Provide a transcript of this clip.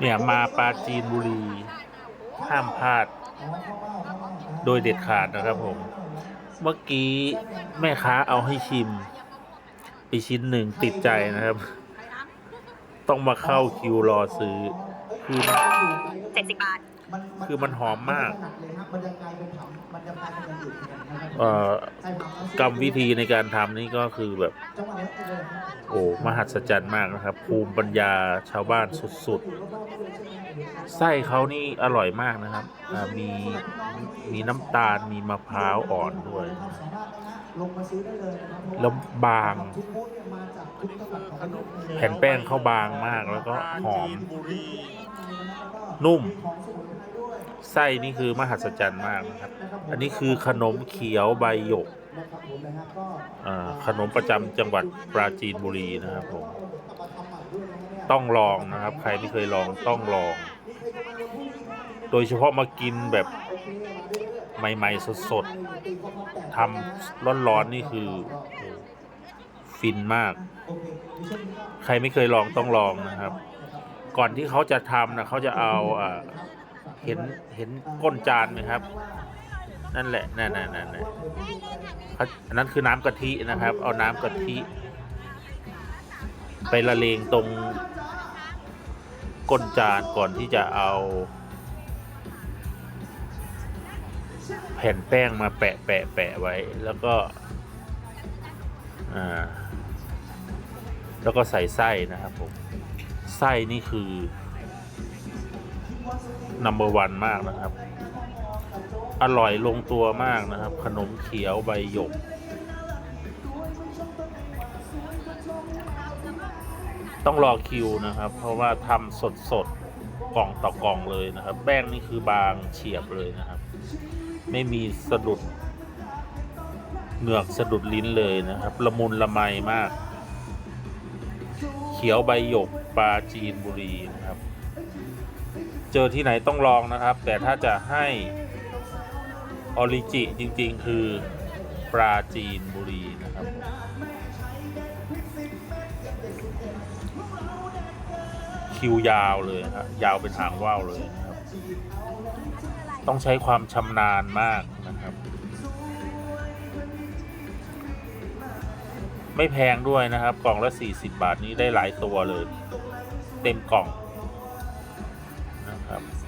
เนี่ยมาปาจีนบุรี ห้ามพลาด โดยเด็ดขาดนะครับผม เมื่อกี้แม่ค้าเอาให้ชิม ไปชิ้นหนึ่งติดใจนะครับ ต้องมาเข้าคิวรอซื้อคือมันเจ็ดสิบบาท คือมันหอมมากมันจะกลายเป็นผังมันจะกลายเป็นอย่างอื่นแทนนะครับเอ่อใช่ผังแล้วกรรมวิธีในการทำนี่ก็คือแบบจังหวะนั้นเลยครับโอ้มหัศจรรย์มากนะครับ ภูมิปัญญาชาวบ้านสุดๆ ไส้เขานี่อร่อยมากนะครับอ่ามีมีน้ำตาลมีมะพร้าวอ่อนด้วยสามารถลงมาซื้อได้เลยนะครับเพราะแล้วบางทุกบูธเนี่ยมาจากทุกจังหวัดของประเทศไทยแผ่นแป้งเขาบางมากแล้วก็หอม นุ่มของสมุน ไส้นี่คือมหัศจรรย์มากนะครับ อันนี้คือขนมเขียวใบหยกขนมประจำจังหวัดปราจีนบุรีนะครับผมต้องลองนะครับ ใครไม่เคยลองต้องลอง โดยเฉพาะมากินแบบใหม่ ๆ สดๆทำร้อนๆนี่คือฟินมาก ใครไม่เคยลองต้องลองนะครับ ก่อนที่เขาจะทำนะเขาจะเอาอ่า เห็นเห็นก้นจานไหมครับ นั่นแหละนั่นนั่นนั่นนั่นอันนั้นคือน้ำกะทินะครับ เอาน้ำกะทิ ไปละเลงตรงก้นจานก่อนที่จะเอา แผ่นแป้งมาแปะแปะแปะไว้ แล้วก็อ่าแล้วก็ใส่ไส้นะครับผมไส้นี่คือ number one มากนะครับ อร่อยลงตัวมากนะครับ ขนมเขียวใบหยก ต้องรอคิวนะครับ เพราะว่าทำสดสดๆกล่องต่อกล่องเลยนะครับ แป้งนี่คือบางเฉียบเลยนะครับ ไม่มีสะดุดเหงือกสะดุดลิ้นเลยนะครับ ละมุนละไมมาก เขียวใบหยกปลาจีนบุรีนะครับ เจอที่ไหนต้องลองนะครับ แต่ถ้าจะให้ออริจิจริงๆ คือปลาจีนบุรีนะครับ คิวยาวเลยครับยาวเป็นหางว่าวเลยนะครับ ต้องใช้ความชำนาญมากนะครับ ไม่แพงด้วยนะครับ กล่องละ 40 บาทนี้ได้หลายตัวเลย เต็มกล่อง um,